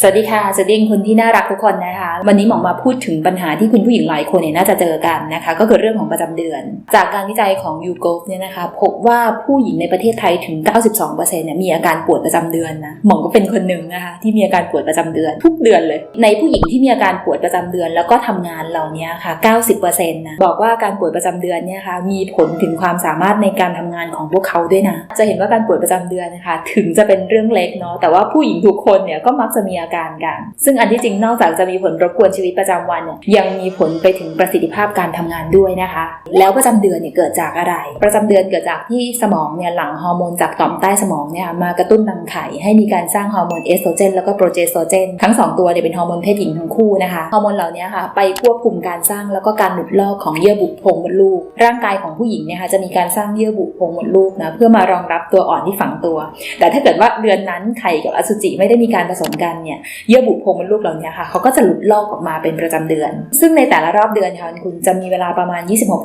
สวัสดีค่ะสวัสดีคนที่น่ารักทุกคนนะคะ วันนี้หมอมาพูดถึงปัญหาที่คุณผู้หญิงหลายคนเนี่ยน่าจะเจอกันนะคะ ก็คือเรื่องของประจำเดือน จากการวิจัยของ u g o v เนี่ยนะคะ พบว่าผู้หญิงในประเทศไทยถึง 92%เนี่ยมีอาการปวดประจำเดือนนะหมอก็เป็นคนหนึ่งนะคะที่มีอาการปวดประจำเดือน ทุกเดือนเลย ในผู้หญิงที่มีอาการปวดประจำเดือน แล้วก็ทำงานเหล่านี้ค่ะ 90%นะบอกว่าการปวดประจำเดือนเนี่ยค่ะมีผลถึงความสามารถในการทำงานของพวกเขาด้วยนะจะเห็นว่าการปวดประจำเดือนนะคะถึงจะเป็นเรื่องเล็กเนาะแต่ว่าผู้หญิงทุกคนเนี่ยก็มักจะมีอาการกัน ซึ่งอันที่จริงนอกจากจะมีผลรบกวนชีวิตประจำวันเนี่ยยังมีผลไปถึงประสิทธิภาพการทำงานด้วยนะคะ แล้วประจำเดือนเนี่ยเกิดจากอะไร ประจำเดือนเกิดจากที่สมองเนี่ยหลั่งฮอร์โมนจากต่อมใต้สมองเนี่ยมากระตุ้นรังไข่ให้มีการสร้างฮอร์โมนเอสโตรเจนแล้วก็โปรเจสโตรเจนทั้งสองตัวเนี่ยเป็นฮอร์โมนเพศหญิงทั้งคู่นะคะฮอร์โมนเหล่านี้ค่ะไปควบคุมการสร้างแล้วก็การหลุดลอกของเยื่อบุโพรงมดลูก ร่างกายของผู้หญิงเนี่ยค่ะจะมีการสร้างเยื่อบุโพรงมดลูกนะเพื่อมารองรับตัวอ่อนที่ฝังตัว แต่ถ้าเกิดว่าเดือนนั้นไข่กับอสุจิไม่ได้มีการผสมกันเนี่ยเยื่อบุโพรงมดลูกเหล่านี้ค่ะเขาก็จะหลุดลอกออกมาเป็นประจำเดือน ซึ่งในแต่ละรอบเดือนค่ะคุณจะมีเวลาประมาณ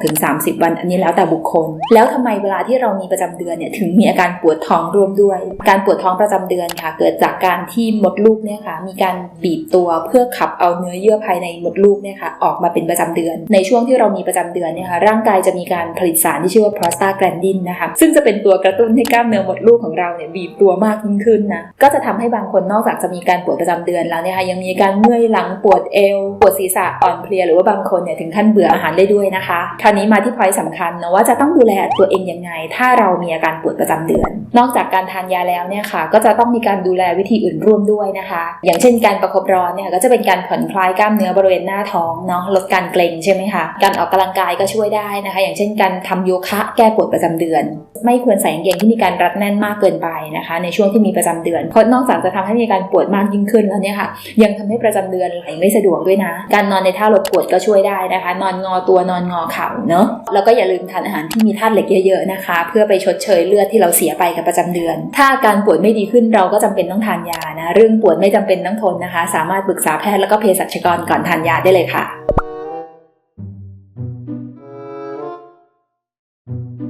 26-30 วัน อันนี้แล้วแต่บุคคล แล้วทำไมเวลาที่เรามีประจำเดือนเนี่ยถึงมีอาการปวดท้องร่วมด้วย การปวดท้องประจำเดือนค่ะ เกิดจากการที่มดลูกเนี่ยค่ะมีการบีบตัวเพื่อขับเอาเนื้อเยื่อภายในมดลูกเนี่ยค่ะออกมาเป็นประจำเดือน ในช่วงที่เรามีประจำเดือนเนี่ยค่ะร่างกายจะมีการผลิตสารที่ชื่อว่า prostaglandin นะคะซึ่งจะเป็นตัวกระตุ้นให้กล้ามเนื้อมดลูกของเราเนี่ยบีบตัวมากยิ่งขึ้นนะก็จะทำให้บางคนนอกจากจะมีการปวดประจำเดือนแล้วเนี่ยค่ะยังมีการเมื่อยหลังปวดเอว ปวดศีรษะอ่อนเพลียหรือว่าบางคนเนี่ยถึงขั้นเบื่ออาหารได้ด้วยนะคะ คราวนี้มาที่พอยต์สำคัญนะว่าจะต้องดูแลตัวเองยังไง ถ้าเรามีอาการปวดประจำเดือน นอกจากการทานยาแล้วเนี่ยค่ะ ก็จะต้องมีการดูแลวิธีอื่นร่วมด้วยนะคะ อย่างเช่นการประคบร้อนเนี่ยก็จะเป็นการผ่อนคลายกล้ามเนื้อบริเวณหน้าท้องเนาะลดการเกร็งใช่ไหมคะการออกกำลังกายก็ช่วยได้นะคะ อย่างเช่นการทำโยคะแก้ปวดประจำเดือน ไม่ควรใส่กางเกงที่มีการรัดแน่นมากเกินไปนะคะ ในช่วงที่มีประจำเดือนเพราะนอกจากจะทำให้มีการปวดมากยิ่งขึ้นแล้วเนี่ยค่ะยังทำให้ประจำเดือนไหลไม่สะดวกด้วยนะ การนอนในท่าลดปวดก็ช่วยได้นะคะ นอนงอตัวนอนงอเข่าเนาะแล้วก็อย่าลืมทานอาหารที่มีธาตุเหล็กเยอะๆนะคะ เพื่อไปชดเชยเลือดที่เราเสียไปกับประจำเดือน ถ้าอาการปวดไม่ดีขึ้นเราก็จำเป็นต้องทานยานะเรื่องปวดไม่จำเป็นต้องทนนะคะ สามารถปรึกษาแพทย์แล้วก็เภสัชกรก่อนทานยาได้เลยค่ะ